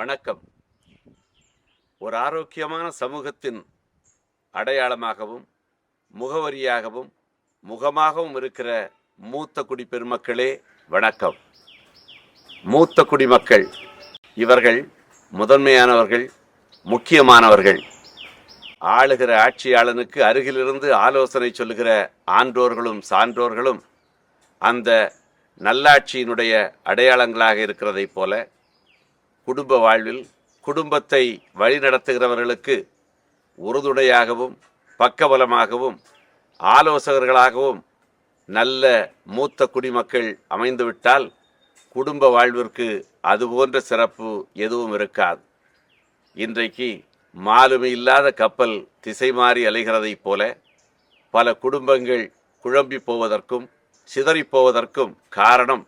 வணக்கம். ஒரு ஆரோக்கியமான சமூகத்தின் அடையாளமாகவும் முகவரியாகவும் முகமாகவும் இருக்கிற மூத்த குடி பெருமக்களே வணக்கம். மூத்த குடிமக்கள் இவர்கள் முதன்மையானவர்கள் முக்கியமானவர்கள். ஆளுகிற ஆட்சியாளனுக்கு அருகிலிருந்து ஆலோசனை சொல்லுகிற ஆன்றோர்களும் சான்றோர்களும் அந்த நல்லாட்சியினுடைய அடையாளங்களாக இருக்கிறதைப் போல குடும்ப வாழ்வில் குடும்பத்தை வழிநடத்துகிறவர்களுக்கு உறுதுணையாகவும் பக்கபலமாகவும் ஆலோசகர்களாகவும் நல்ல மூத்த குடிமக்கள் அமைந்துவிட்டால் குடும்ப வாழ்விற்கு அதுபோன்ற சிறப்பு எதுவும் இருக்காது. இன்றைக்கு மாலுமி இல்லாத கப்பல் திசை மாறி அலைகிறதைப் போல பல குடும்பங்கள் குழம்பி போவதற்கும் சிதறிப் போவதற்கும் காரணம்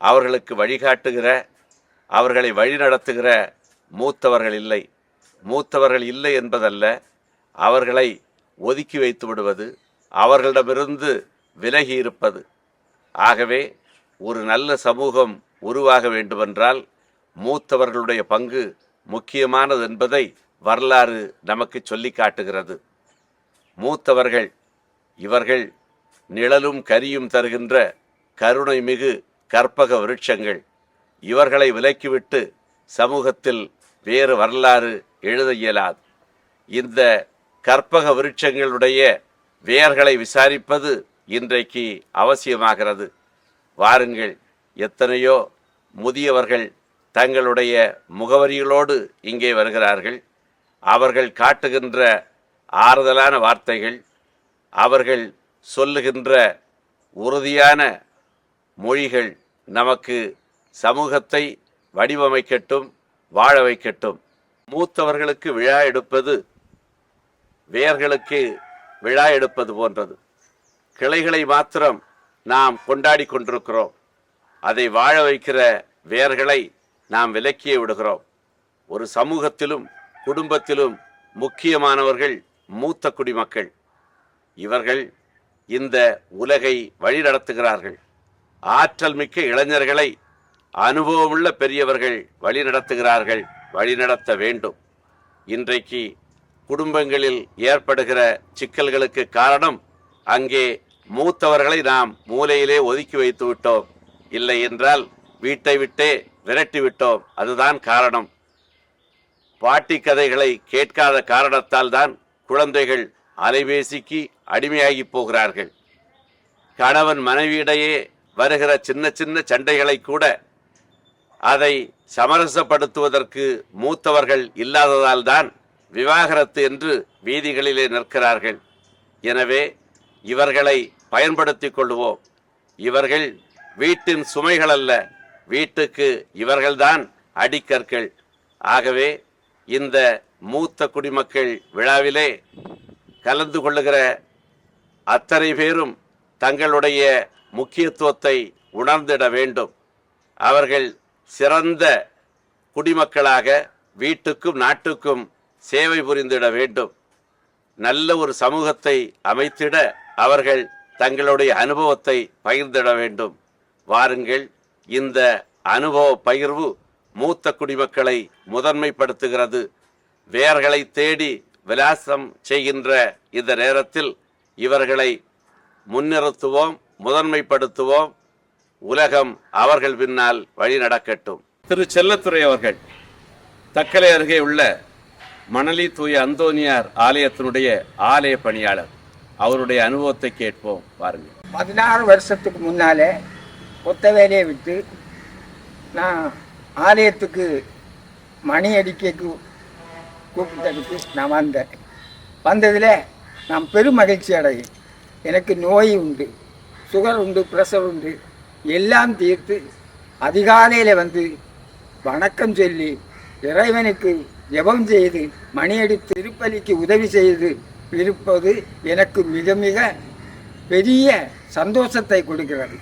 அவர்களுக்கு வழிகாட்டுகிற அவர்களை வழிநடத்துகிற மூத்தவர்கள் இல்லை. மூத்தவர்கள் இல்லை என்பதல்ல அவர்களை ஒதுக்கி வைத்து விடுவது அவர்களிடமிருந்து விலகி இருப்பது. ஆகவே ஒரு நல்ல சமூகம் உருவாக வேண்டுமென்றால் மூத்தவர்களுடைய பங்கு முக்கியமானது என்பதை வரலாறு நமக்கு சொல்லி காட்டுகிறது. மூத்தவர்கள் இவர்கள் நிழலும் கரியும் தருகின்ற கருணை மிகு கற்பக விருட்சங்கள். இவர்களை விலக்கிவிட்டு சமூகத்தில் வேறு வரலாறு எழுத இயலாது. இந்த கற்பக விருட்சங்களுடைய வேர்களை விசாரிப்பது இன்றைக்கு அவசியமாகிறது. வாருங்கள் எத்தனையோ முதியவர்கள் தங்களுடைய முகவரிகளோடு இங்கே வருகிறார்கள். அவர்கள் காட்டுகின்ற ஆறுதலான வார்த்தைகள் அவர்கள் சொல்லுகின்ற உறுதியான மொழிகள் நமக்கு சமூகத்தை வடிவமைக்கட்டும் வாழ வைக்கட்டும். மூத்தவர்களுக்கு விழா எடுப்பது வேர்களுக்கு விழா எடுப்பது போன்றது. கிளைகளை மாத்திரம் நாம் கொண்டாடி கொண்டிருக்கிறோம். அதை வாழ வைக்கிற வேர்களை நாம் விலக்கியே விடுகிறோம். ஒரு சமூகத்திலும் குடும்பத்திலும் முக்கியமானவர்கள் மூத்த குடிமக்கள். இவர்கள் இந்த உலகை வழிநடத்துகிறார்கள். ஆற்றல் மிக்க இளைஞர்களை அனுபவமுள்ள பெரியவர்கள் வழிநடத்துகிறார்கள் வழிநடத்த வேண்டும். இன்றைக்கு குடும்பங்களில் ஏற்படுகிற சிக்கல்களுக்கு காரணம் அங்கே மூத்தவர்களை நாம் மூலையிலே ஒதுக்கி வைத்து விட்டோம். இல்லை என்றால் வீட்டை விட்டே விரட்டி விட்டோம். அதுதான் காரணம். பாட்டி கதைகளை கேட்காத காரணத்தால் தான் குழந்தைகள் அலைபேசிக்கு அடிமையாகி போகிறார்கள். கணவன் மனைவியிடையே வருகிற சின்ன சின்ன சண்டைகளை கூட அதை சமரசப்படுத்துவதற்கு மூத்தவர்கள் இல்லாததால் தான் விவாகரத்து என்று வீதிகளிலே நிற்கிறார்கள். எனவே இவர்களை பயன்படுத்திக் கொள்வோம். இவர்கள் வீட்டின் சுமைகள் அல்ல வீட்டுக்கு இவர்கள்தான் அடிக்கற்கள். ஆகவே இந்த மூத்த குடிமக்கள் விழாவிலே கலந்து கொள்ளுகிற அத்தனை பேரும் தங்களுடைய முக்கியத்துவத்தை உணர்ந்திட வேண்டும். அவர்கள் சிறந்த குடிமக்களாக வீட்டுக்கும் நாட்டுக்கும் சேவை புரிந்திட வேண்டும். நல்ல ஒரு சமூகத்தை அமைத்திட அவர்கள் தங்களுடைய அனுபவத்தை பகிர்ந்திட வேண்டும். வாருங்கள் இந்த அனுபவ பகிர்வு மூத்த குடிமக்களை முதன்மைப்படுத்துகிறது. வேர்களை தேடி விலாசம் செய்கின்ற இந்த நேரத்தில் இவர்களை முன்னிறுத்துவோம் முதன்மைப்படுத்துவோம். உலகம் அவர்கள் பின்னால் வழி நடக்கட்டும். திரு செல்லத்துறை அவர்கள் தக்கலை அருகே உள்ள மணலி தூய அந்தோனியார் ஆலயத்தினுடைய ஆலய பணியாளர். அவருடைய அனுபவத்தை கேட்போம் பாருங்கள். பதினாறு வருஷத்துக்கு முன்னாலே கொத்த வேலையை விட்டு நான் ஆலயத்துக்கு மணி அடிக்க கூப்பிட்டதுக்கு நான் வந்தேன். வந்ததில் நான் பெரும் மகிழ்ச்சி அடையும் எனக்கு நோய் உண்டு சுகர் உண்டு ப்ரெஷர் உண்டு. எல்லாம் தீர்த்து அதிகாலையில் வந்து வணக்கம் சொல்லி இறைவனுக்கு ஜெபம் செய்து மணியடி திருப்பலிக்கு உதவி செய்து இருப்பது எனக்கு மிக மிக பெரிய சந்தோஷத்தை கொடுக்கிறது.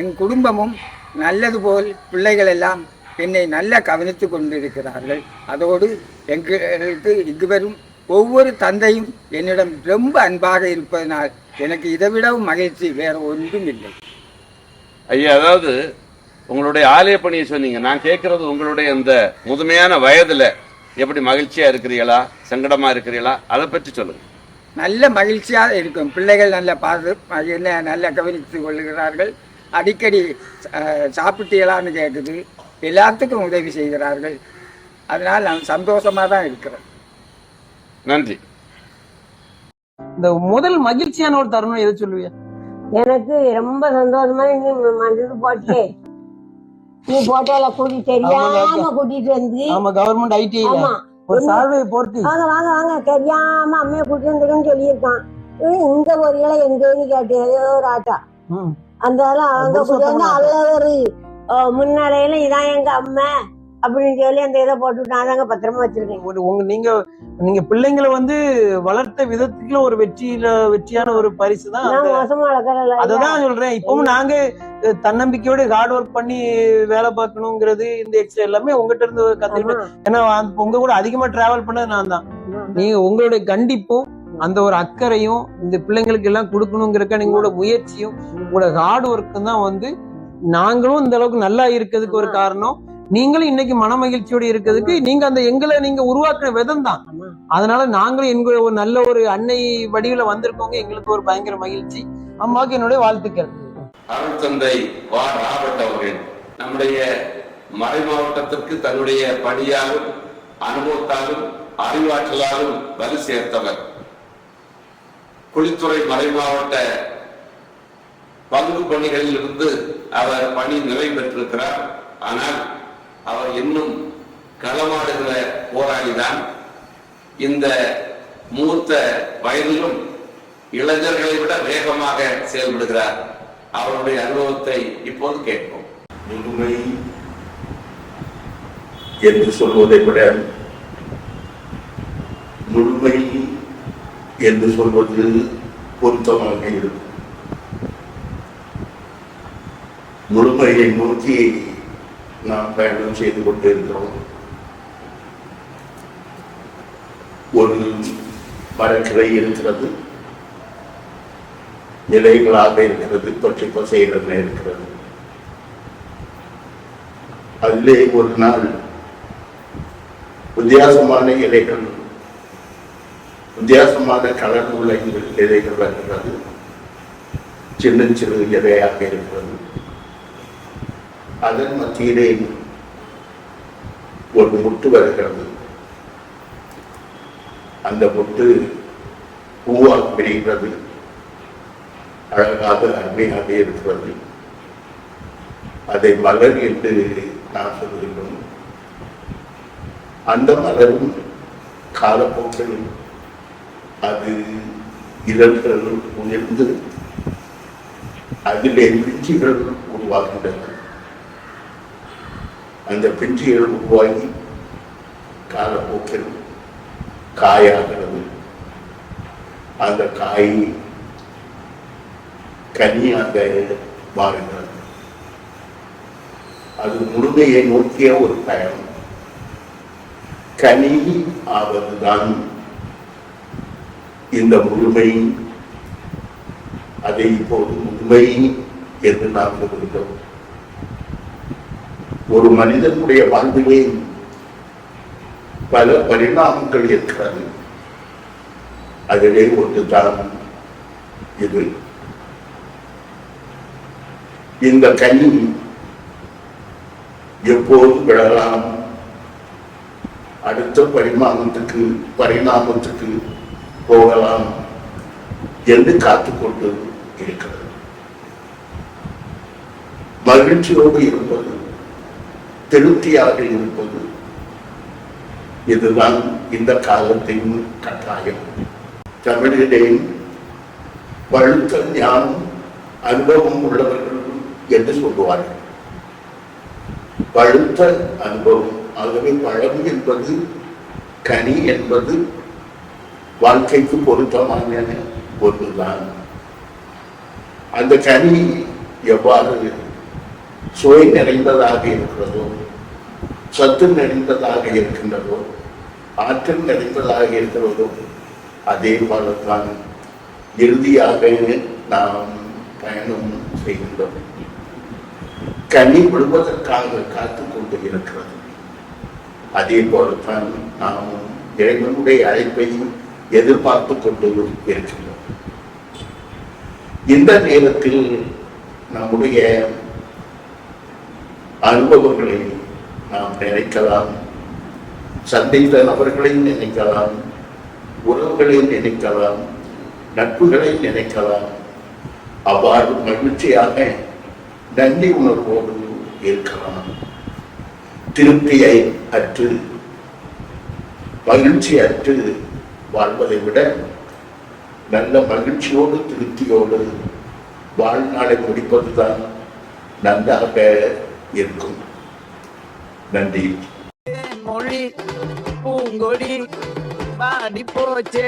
என் குடும்பமும் நல்லது போல் பிள்ளைகள் எல்லாம் என்னை நல்ல கவனித்து கொண்டிருக்கிறார்கள். அதோடு எங்களுக்கு இங்கு வரும் ஒவ்வொரு தந்தையும் என்னிடம் ரொம்ப அன்பாக இருப்பதனால் எனக்கு இதை விடவும் மகிழ்ச்சி. வேறு ஒன்றும் இல்லை. ஐயா அதாவது உங்களுடைய ஆலய பணியை சொன்னீங்க. நான் கேட்கறது உங்களுடைய இந்த முதுமையான வயதுல எப்படி மகிழ்ச்சியா இருக்கிறீங்களா சங்கடமா இருக்கிறீங்களா அதை பற்றி சொல்லுங்க. நல்ல மகிழ்ச்சியாக இருக்கும். பிள்ளைகள் நல்ல பார்த்து என்ன நல்ல கவனித்து கொள்கிறார்கள். அடிக்கடி சாப்பிட்டீங்களான்னு கேட்குது எல்லாத்துக்கும் உதவி செய்கிறார்கள். அதனால் நான் சந்தோஷமாக தான் இருக்கிறேன். நன்றி. இந்த முதல் மகிழ்ச்சியான ஒரு தருணம் எதை சொல்லுவியா? எனக்கு ரொம்ப சந்தோஷமா நீ மஞ்சள் போட்டே. நீ போட்டோல கூட்டி தெரியாம கூட்டிட்டு வந்து. ஆமா கவர்மெண்ட் ஆமா. ஒரு சால்வை போர்த்தி. வாங்க வாங்க வாங்க. தெரியாம அம்மைய கூட்டி வந்துருக்கேன்னு சொல்லியிருக்கான். இவன் இந்த ஒரு இலை எங்கேன்னு கேட்டு ஏதோ ஒரு ஆட்டா. அந்த ஆளு அங்க புதுசா கூட்டி வந்து அதுல ஒரு முன்னாடையில இதான் எங்க அம்மா. அப்படின்னு சொல்லி அந்த இதை போட்டு நான் தாங்க பத்திரமா வச்சிருக்கேன். உங்க நீங்க நீங்க பிள்ளைங்களை வந்து வளர்த்த விதத்துக்குள்ள ஒரு வெற்றியில வெற்றியான ஒரு பரிசு தான் மோசமா அததான் சொல்றேன். இப்பவும் நாங்க தன்னம்பிக்கையோட ஹார்ட் ஒர்க் பண்ணி வேலை பார்க்கணுங்கிறது இந்த எக்ஸ்ட்ரா எல்லாமே உங்ககிட்ட இருந்து கத்துக்கிட்டு ஏன்னா உங்க கூட அதிகமா டிராவல் பண்ணது நான் தான். நீங்க உங்களுடைய கண்டிப்பும் அந்த ஒரு அக்கறையும் இந்த பிள்ளைங்களுக்கு எல்லாம் கொடுக்கணுங்கிறக்க நீங்களோட முயற்சியும் உங்களோட ஹார்ட் ஒர்க்கும் தான் வந்து நாங்களும் இந்த அளவுக்கு நல்லா இருக்கிறதுக்கு ஒரு காரணம். நீங்களும் இன்னைக்கு மன மகிழ்ச்சியோட இருக்கிறதுக்கு நீங்க அந்த எங்களை நீங்க உருவாக்குற விதம் தான். அதனால நாங்களும் எங்க ஒரு நல்ல ஒரு அன்னை வடிவில வந்திருக்கோங்க. எங்களுக்கு ஒரு பயங்கர மகிழ்ச்சி. அம்மாவுக்கு என்னுடைய வாழ்த்துக்கள். அருள் தந்தை வா ராபர்ட் அவர்கள். நம்முடைய மறை மாவட்டத்திற்கு தன்னுடைய பணியாலும் அனுபவத்தாலும் அறிவாற்றலாலும் வலு சேர்த்தவர். குளித்துறை மறை மாவட்ட பங்கு பணிகளில் இருந்து அவர் பணி நிறைவு பெற்றிருக்கிறார். ஆனால் அவர் இன்னும் களமாடுகிற போராளிதான். இந்த மூத்த வயதிலும் இளைஞர்களை விட வேகமாக செயல்படுகிறார். அவருடைய அனுபவத்தை இப்போது கேட்போம். முதுமை என்று சொல்வதை விட முழுமை என்று சொல்வது பொருத்தமாக இருக்கும். முழுமையை நோக்கி நாம் பயணம் செய்து கொண்டிருக்கிறோம் ஒரு மரக்கிளை இருக்கிறது. இலைகளாக இருக்கிறது. பச்சை பசையிடமே இருக்கிறது. அதிலே ஒரு நாள் வித்தியாசமான இலைகள் வித்தியாசமான கலர் உள்ள இலைகள் வருகிறது. சின்ன சிறு இலையாக இருக்கிறது. அதன் மத்தியிலே ஒரு முட்டு வருகிறது. அந்த முட்டு பூவாக பிரிகிறது. அழகாக அருமையாக இருக்கிறது. அதை மலர் என்று நான் சொல்கிறோம் அந்த மலரும் காலப்போக்கில் அது இதழ்கள் உயர்ந்து அதிலே பிஞ்சுகள் உருவாகின்றன. அந்த பிஞ்சுகள் உருவாகி காலப்போக்கில் காயாகிறது. அந்த காய் கனியாக மாறுகிறது அது முழுமையை நோக்கிய ஒரு பயணம். கனி ஆவதுதான். இந்த முழுமை அதை இப்போது முழுமை என்று நாம் சொல்கிறோம். ஒரு மனிதனுடைய வாழ்விலே பல பரிணாமங்கள் இருக்கிறது. அதிலே ஒன்றுதான் இது. இந்த கனி எப்போது விழலாம். அடுத்த பரிமாணத்துக்கு பரிணாமத்துக்கு போகலாம் என்று காத்துக்கொண்டு இருக்கிறது. மகிழ்ச்சியோடு இருப்பது திருப்தியாக இருப்பது இதுதான் இந்த காலத்தின் கட்டாயம்? தமிழிலே பழுத்த ஞானம் அனுபவம் உள்ளவர்கள் என்று சொல்லுவார்கள். பழுத்த அனுபவம் ஆகவே பழம் என்பது கனி என்பது வாழ்க்கைக்கு பொருத்தமான ஒன்றுதான். அந்த கனி எவ்வாறு சுவை நிறைந்ததாக இருக்கிறதோ சத்து நிறைந்ததாக இருக்கின்றதோ ஆற்றல் நிறைந்ததாக இருக்கிறதோ அதே போலத்தான் இறுதியாக நாம் பயணம் செய்கின்றோம். கனி விடுவதற்காக காத்து கொண்டு இருக்கிறது. அதே போலத்தான் நாம் இறைவனுடைய அழைப்பையும் எதிர்பார்த்து கொண்டு இருக்கின்றோம். இந்த நேரத்தில் நம்முடைய அனுபவங்களை நாம் நினைக்கலாம் சந்தித்த நபர்களை நினைக்கலாம் உறவுகளை நினைக்கலாம் நட்புகளை நினைக்கலாம். அவ்வாறு மகிழ்ச்சியாக நன்றி உணர்வோடு இருக்கலாம். திருப்தியை அற்று மகிழ்ச்சி அற்று வாழ்வதை விட நல்ல மகிழ்ச்சியோடு திருப்தியோடு வாழ்நாளை முடிப்பதுதான் நன்றாக இருக்கும். நன்றி. மொழி பூங்கொடி பாடி போச்சே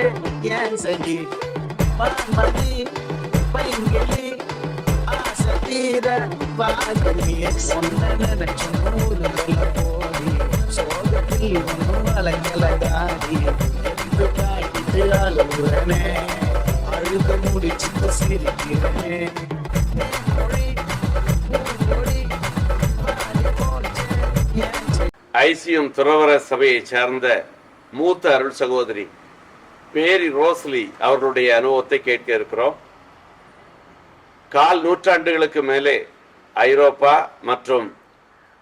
ஏன் சரி? பாமதி பைங்கிளி ஆசை தீர சொன்ன ஒன்ன நினைச்ச நூறு போடி சோகத்தில் ஒன்றும் அலங்கலகாடி என்று காட்டிட்டு அழுகுறனே அழுக முடிச்சுட்டு சிரிக்கிறனே. ஐசிஎம் துறவர சபையைச் சேர்ந்த மூத்த அருள் சகோதரி பேரி ரோஸ்லி அவர்களுடைய அனுபவத்தை கேட்க இருக்கிறோம். கால் நூற்றாண்டுகளுக்கு மேலே ஐரோப்பா மற்றும்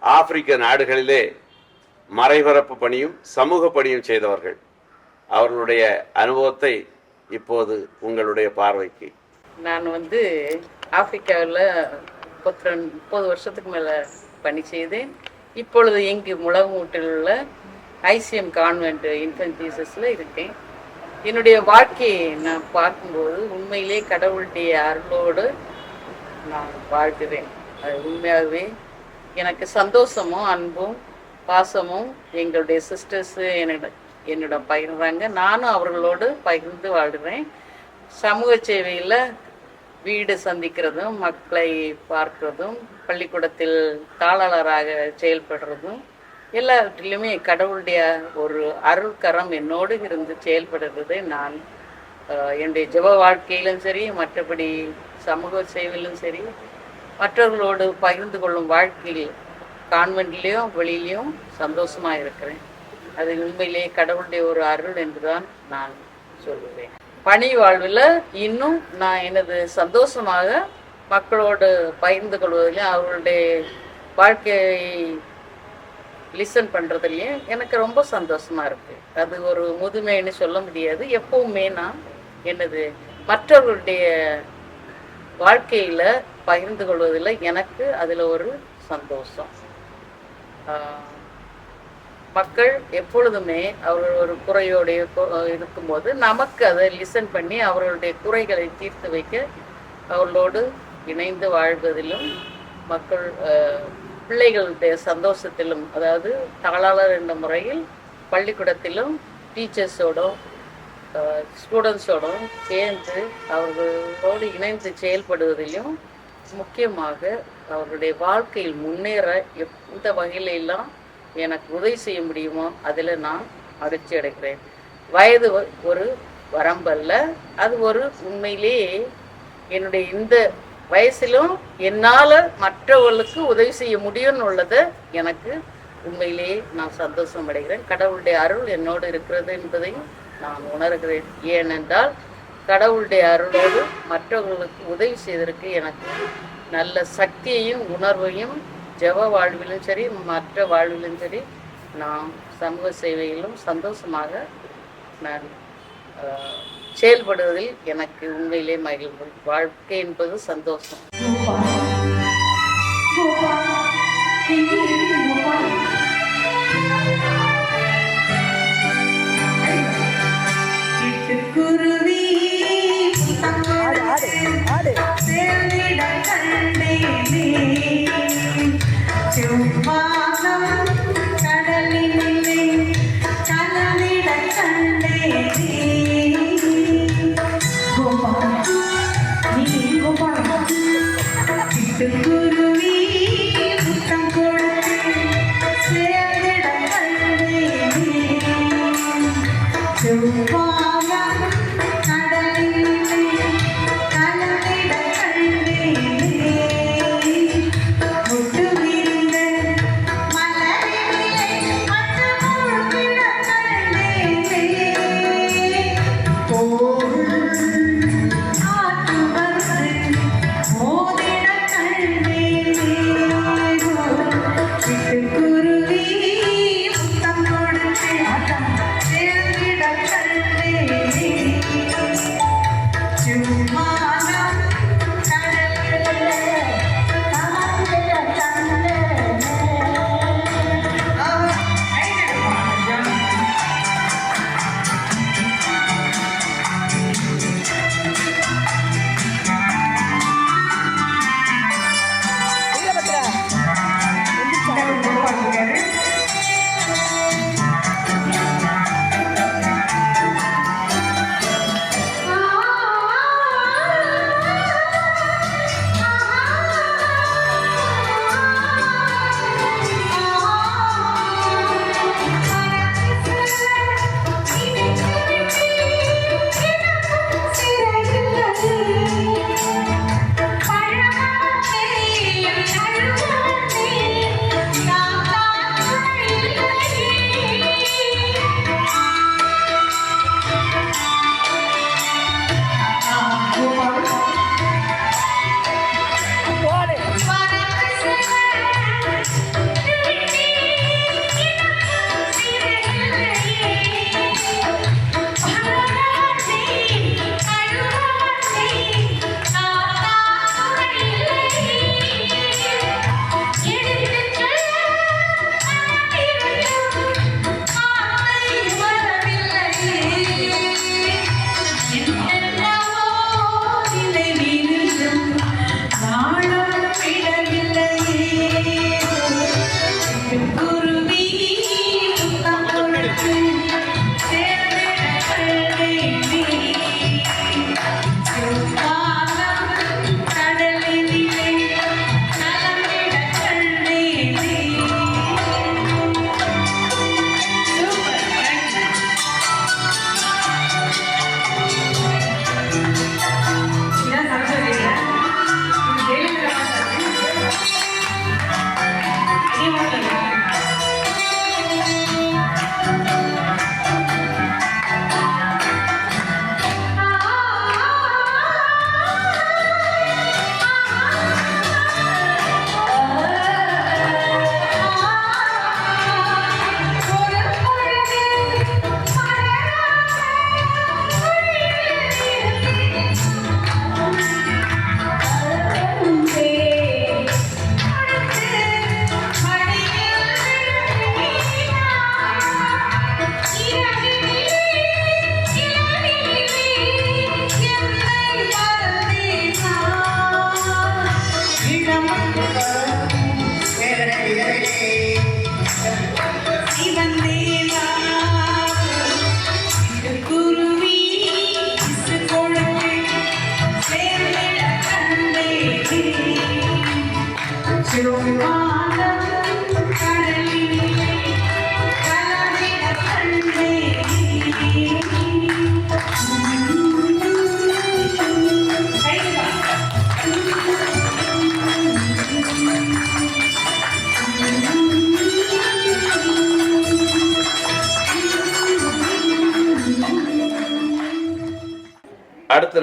ஆப்பிரிக்க நாடுகளிலே மறைபரப்பு பணியும் சமூக பணியும் செய்தவர்கள். அவர்களுடைய அனுபவத்தை இப்போது உங்களுடைய பார்வைக்கு. நான் வந்து ஆப்பிரிக்காவில் முப்பத்தி ரெண்டு முப்பது வருஷத்துக்கு மேலே பணி செய்தேன். இப்பொழுது இங்கு முழங்கூட்டில் உள்ள ஐசிஎம் கான்வென்ட் இன்ஃபென்ட் ஜீசஸில் இருக்கேன். என்னுடைய வாழ்க்கையை நான் பார்க்கும்போது உண்மையிலே கடவுளுடைய அருளோடு நான் வாழ்கிறேன். அது உண்மையாகவே எனக்கு சந்தோஷமும் அன்பும் பாசமும் எங்களுடைய சிஸ்டர்ஸு என்னோட என்னிடம் பகிர்றாங்க நானும் அவர்களோடு பகிர்ந்து வாழ்கிறேன். சமூக சேவையில் வீடு சந்திக்கிறதும் மக்களை பார்க்கிறதும் பள்ளிக்கூடத்தில் தாளாளராக செயல்படுறதும் எல்லாவற்றிலுமே கடவுளுடைய ஒரு அருள்கரம் என்னோடு இருந்து செயல்படுறதை நான் என்னுடைய ஜெப வாழ்க்கையிலும் சரி மற்றபடி சமூக சேவையிலும் சரி மற்றவர்களோடு பகிர்ந்து கொள்ளும் வாழ்க்கையில் கான்வென்ட்லேயும் வெளியிலையும் சந்தோஷமாக இருக்கிறேன். அது உண்மையிலேயே கடவுளுடைய ஒரு அருள் என்றுதான் நான் சொல்லுவேன். பணி வாழ்வில் இன்னும் நான் எனது சந்தோஷமாக மக்களோடு பகிர்ந்து கொள்வதிலையும் அவர்களுடைய வாழ்க்கையை லிசன் பண்ணுறதுலையும் எனக்கு ரொம்ப சந்தோஷமாக இருக்குது அது ஒரு முதுமைன்னு சொல்ல முடியாது. எப்பவுமே நான் எனது மற்றவர்களுடைய வாழ்க்கையில் பகிர்ந்து கொள்வதில் எனக்கு அதில் ஒரு சந்தோஷம். மக்கள் எப்பொழுதுமே அவர்கள் ஒரு குறையோடைய இருக்கும்போது நமக்கு அதை லிசன் பண்ணி அவர்களுடைய குறைகளை தீர்த்து வைக்க அவர்களோடு இணைந்து வாழ்வதிலும் மக்கள் பிள்ளைகளுடைய சந்தோஷத்திலும் அதாவது தாளாளர் என்ற முறையில் பள்ளிக்கூடத்திலும் டீச்சர்ஸோடும் ஸ்டூடெண்ட்ஸோடும் சேர்ந்து அவர்களோடு இணைந்து செயல்படுவதிலும் முக்கியமாக அவர்களுடைய வாழ்க்கையில் முன்னேற எந்த வகையிலெல்லாம் எனக்கு உதவி செய்ய முடியுமோ அதில் நான் அடிச்சு எடுக்கிறேன் வயது ஒரு வரம்பல்ல அது ஒரு உண்மையிலேயே என்னுடைய இந்த வயசிலும் என்னால் மற்றவர்களுக்கு உதவி செய்ய முடியும்னு உள்ளதை எனக்கு உண்மையிலேயே நான் சந்தோஷம் அடைகிறேன். கடவுளுடைய அருள் என்னோடு இருக்கிறது என்பதையும் நான் உணர்கிறேன். ஏனென்றால் கடவுளுடைய அருளோடு மற்றவர்களுக்கு உதவி செய்வதற்கு எனக்கு நல்ல சக்தியையும் உணர்வையும் ஜெப வாழ்விலும் சரி மற்ற வாழ்விலும் சரி நான் சமூக சேவையிலும் சந்தோஷமாக நான் செயல்படுவதில் எனக்கு உண்மையிலே மகிழ்வு. வாழ்க்கை என்பது சந்தோஷம். சிட்டுக்குருவி சேர்ந்திட கண்டேனே. செவ்வானம் to my time.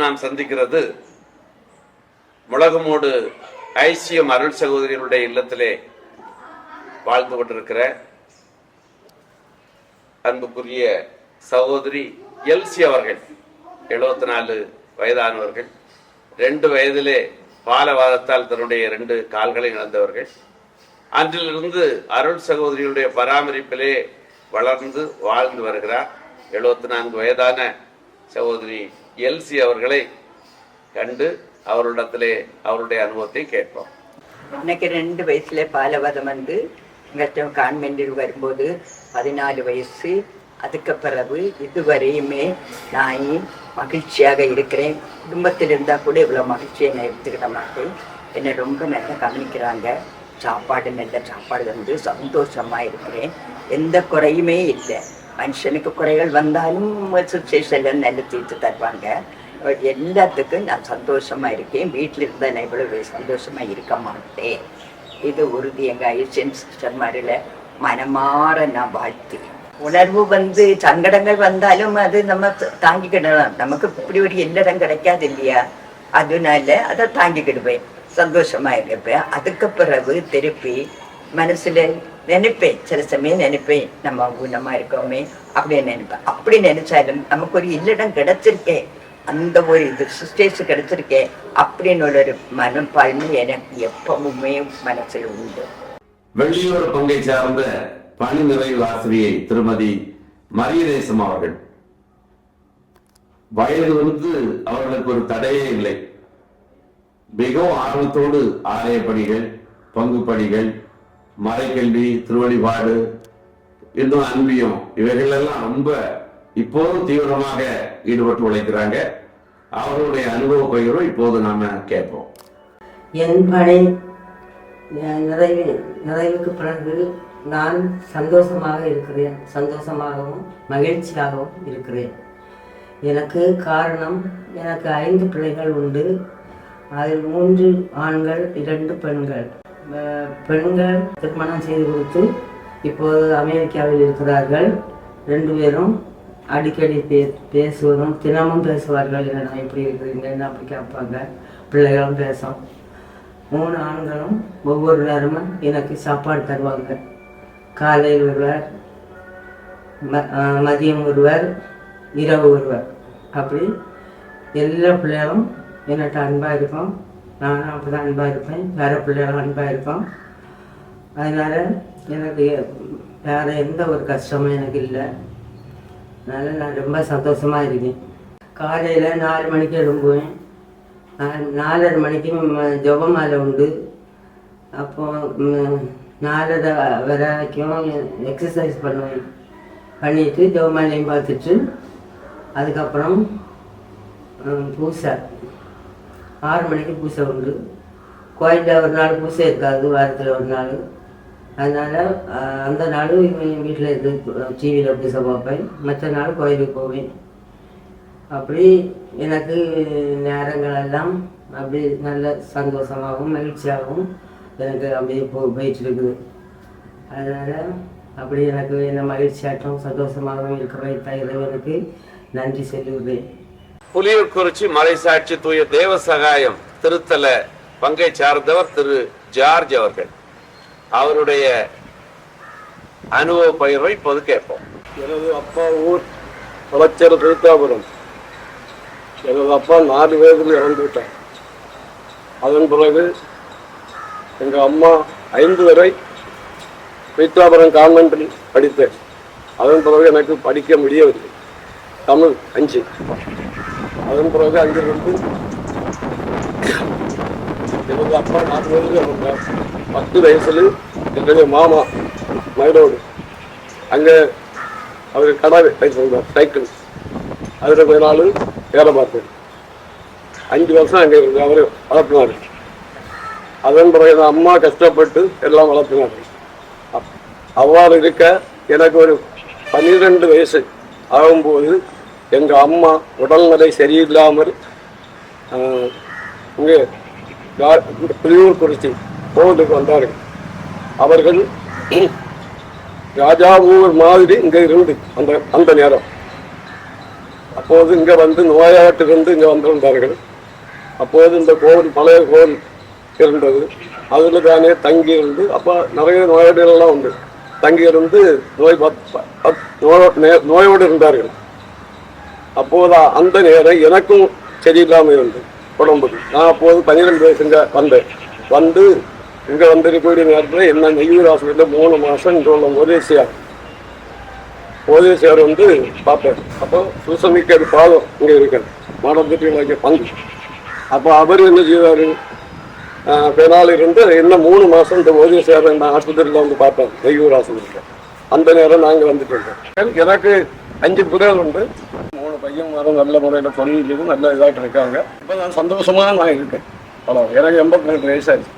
நாம் சந்திக்கிறது முழகமோடு ஐசியம் அருள் சகோதரிகளுடைய இல்லத்திலே வாழ்ந்து கொண்டிருக்கிற அன்புக்குரிய சகோதரி எல்சி அவர்கள் எழுபத்தி நாலு வயதானவர்கள் ரெண்டு வயதிலே பாலவாதத்தால் தன்னுடைய ரெண்டு கால்களை இழந்தவர்கள். அன்றிலிருந்து அருள் சகோதரியுடைய பராமரிப்பிலே வளர்ந்து வாழ்ந்து வருகிறார். எழுபத்தி நான்கு வயதான சகோதரி எல்சி அவர்களை கண்டு அவரிடத்திலே அவருடைய அனுபவத்தை கேட்போம். எனக்கு ரெண்டு வயசுல பாலவதம் வந்து எங்கள்கிட்ட கான்வென்டில் வரும்போது பதினாலு வயசு. அதுக்கு பிறகு இதுவரையுமே நான் மகிழ்ச்சியாக இருக்கிறேன். குடும்பத்தில் இருந்தால் கூட இவ்வளோ மகிழ்ச்சியை நான் எடுத்துக்கிட மாட்டேன். என்னை ரொம்ப நல்லா கவனிக்கிறாங்க. சாப்பாடு நல்ல சாப்பாடு வந்து சந்தோஷமாக இருக்கிறேன். எந்த குறையுமே இல்லை. மனுஷனுக்கு குறைகள் வந்தாலும் சுச்சுவேஷன்ல நல்ல தீர்த்து தருவாங்க. எல்லாத்துக்கும் நான் சந்தோஷமாக இருக்கேன். வீட்டில் இருந்தால் நான் இவ்வளவு சந்தோஷமாக இருக்க மாட்டேன். இது உறுதி. எங்கள் ஐசியன் சிஸ்டர் மாதிரில மனமாற நான் வாழ்த்துறேன் உணர்வு வந்து சங்கடங்கள் வந்தாலும் அது நம்ம தாங்கிக்கிடலாம். நமக்கு இப்படி ஒரு இல்லறம் கிடைக்காது இல்லையா? அதனால அதை தாங்கிக்கிடுவேன். சந்தோஷமாக இருப்பேன். அதுக்கு பிறகு திருப்பி மனசில் நினைப்பேன். சில சமயம் நினைப்பேன். நம்ம குணமா இருக்கோமே. அப்படின்னு நினைப்பேன். அப்படி நினைச்சாலும் நமக்கு ஒரு இல்லடம் கிடைச்சிருக்கேன் அந்த ஒரு இது ஸ்டேஜ் கிடைச்சிருக்கேன் அப்படின்னு ஒரு மனப்பான்மை எனக்கு எப்பவுமே மனசுல உண்டு. வெளியூர் பங்கை சார்ந்த பணி நிறைவு ஆசிரியை திருமதி மரியதேசம் அவர்கள். வயது வந்து அவர்களுக்கு ஒரு தடையே இல்லை. மிகவும் ஆர்வத்தோடு ஆலய பணிகள் பங்கு பணிகள் மறைக்கல்வி திருவழிபாடு இன்னும் அன்பியம் இவைகள் எல்லாம் ரொம்ப இப்போதும் தீவிரமாக ஈடுபட்டு உழைக்கிறாங்க. அவர்களுடைய அனுபவ பகிர்வை இப்போது நாம கேட்போம். என் பணி நிறைவு நிறைவுக்கு பிறகு நான் சந்தோஷமாக இருக்கிறேன். சந்தோஷமாகவும் மகிழ்ச்சியாகவும் இருக்கிறேன். எனக்கு காரணம் எனக்கு ஐந்து பிள்ளைகள் உண்டு. அதில் மூன்று ஆண்கள் இரண்டு பெண்கள். பெண்கள் திருமணம் செய்து கொடுத்து இப்போது அமெரிக்காவில் இருக்கிறார்கள். ரெண்டு பேரும் அடிக்கடி பே பேசுவதும் தினமும் பேசுவார்கள் என்ன எப்படி இருக்கிறீங்கன்னு அப்படி கேட்பாங்க பிள்ளைகளும் பேசும். மூணு ஆண்களும் ஒவ்வொரு நேரமும் எனக்கு சாப்பாடு தருவாங்க. காலையில் ஒருவர் ம- மதியம் ஒருவர் இரவு ஒருவர். அப்படி எல்லா பிள்ளைகளும் என்னட்ட அன்பாக இருக்கும். நானும் அப்படி தான் அன்பாக இருப்பேன் வேறு பிள்ளைகளும் அன்பாக இருப்போம் அதனால் எனக்கு வேறு எந்த ஒரு கஷ்டமும் எனக்கு இல்லை. அதனால் நான் ரொம்ப சந்தோஷமாக இருக்கேன். காலையில் நாலு மணிக்கு எழும்புவேன். நாலரை மணிக்கு ம- ஜெபமாலை உண்டு. அப்போ நாலரை வரைக்கும் எக்ஸசைஸ் பண்ணுவேன். பண்ணிட்டு ஜெவமாலையும் பார்த்துட்டு அதுக்கப்புறம் பூசை. ஆறு மணிக்கு பூசை உண்டு. கோயிலில் ஒரு நாள் பூசை இருக்காது வாரத்தில் ஒரு நாள். அதனால் அந்த நாள் வீட்டில் இருந்து டிவியில் பூசை பார்ப்பேன். மற்ற நாள் கோயிலுக்கு போவேன். அப்படி எனக்கு நேரங்கள் எல்லாம் அப்படி நல்ல சந்தோஷமாகவும் மகிழ்ச்சியாகவும் எனக்கு அப்படியே போ போயிட்டு இருக்குது அதனால் அப்படி எனக்கு என்ன மகிழ்ச்சியாட்டம் சந்தோஷமாகவும் இருக்கிற இறைவனுக்கு நன்றி சொல்லுகிறேன். புலியூர்குறிச்சி மறைசாட்சி தூய தேவ சகாயம் திருத்தல பங்கை சார்ந்தவர் திரு. ஜார்ஜ் அவர்கள். அவருடைய அனுபவ பயிர்வை இப்போது கேட்போம். எனது அப்பா ஊர் குளச்சல் திருத்தாபுரம். எனது அப்பா நாலு வயதில் இறந்து விட்டார் அதன் பிறகு எங்கள் அம்மா ஐந்து வரை பீத்தாபுரம் கான்வென்ட்டில் படித்தேன். அதன் பிறகு எனக்கு படிக்க முடியவில்லை. தமிழ் அஞ்சு. அதன் பிறகு அங்கிருந்து எனது அப்பா நாற்பது வயதில் பத்து வயசில் என்னுடைய மாமா மயிலோடு அங்கே அவர் கடை வைத்திருந்தார் சைக்கிள் அதில் கொஞ்ச நாள் வேலை பார்த்தேன் அஞ்சு வருஷம் அங்கே இருந்து அவர் வளர்த்தினார் அதன் பிறகு என் அம்மா கஷ்டப்பட்டு எல்லாம் வளர்த்தினார் அவ்வாறு இருக்க எனக்கு ஒரு பன்னிரெண்டு வயசு ஆகும்போது எங்கள் அம்மா உடல்நிலை சரியில்லாமல் இங்கே பிரியூர் குறிச்சி கோவிலுக்கு வந்தார்கள். அவர்கள் ராஜா ஊர் மாதிரி இங்கே இருந்து அந்த அந்த நேரம். அப்போது இங்கே வந்து நோயாட்டிலிருந்து இங்கே வந்திருந்தார்கள். அப்போது இந்த கோவில் பழைய கோவில் இருந்தது. அதில் தானே தங்கி இருந்து அப்போ நிறைய நோயாளிகள் எல்லாம் உண்டு தங்கி இருந்து நோய் பத்- பத்- நோயோ- நோயோடு இருந்தார்கள். அப்போது அந்த நேரம் எனக்கும் சரியில்லாமல் இருந்தது உடம்புக்கு நான் அப்போது பன்னிரெண்டு வயசுங்க வந்தேன். வந்து இங்க வந்திருக்கக்கூடிய நேரத்தில் என்ன நெய்யூர் ஹாஸ்பிட்டலில் மூணு மாசம் இங்க உள்ள ஓதேசியார் ஓதேசியார் வந்து பார்ப்பேன் அப்போ சுசமிக்கர் பாலம் இங்கே இருக்காரு மாடத்திட்டு பங்கு. அப்போ அவர் என்ன செய்வார் ஆஹ் பெனால் இருந்து என்ன மூணு மாசம் இந்த ஓதேசியார் நான் ஆஸ்பத்திரியில் வந்து பார்ப்பேன் நெய்யூர் ஹாஸ்பிட்டலில் அந்த நேரம் நாங்கள் வந்துட்டு இருக்கோம். எனக்கு அஞ்சு பிள்ளைகள் உண்டு. பையன் வரும் நல்ல முறையில் தொழில் நல்ல இதாகிட்டு இருக்காங்க. இப்போ நான் சந்தோஷமாக நான் இருக்கேன். அவ்வளோ எனக்கு எண்பத்தி ரெண்டு வயசாச்சு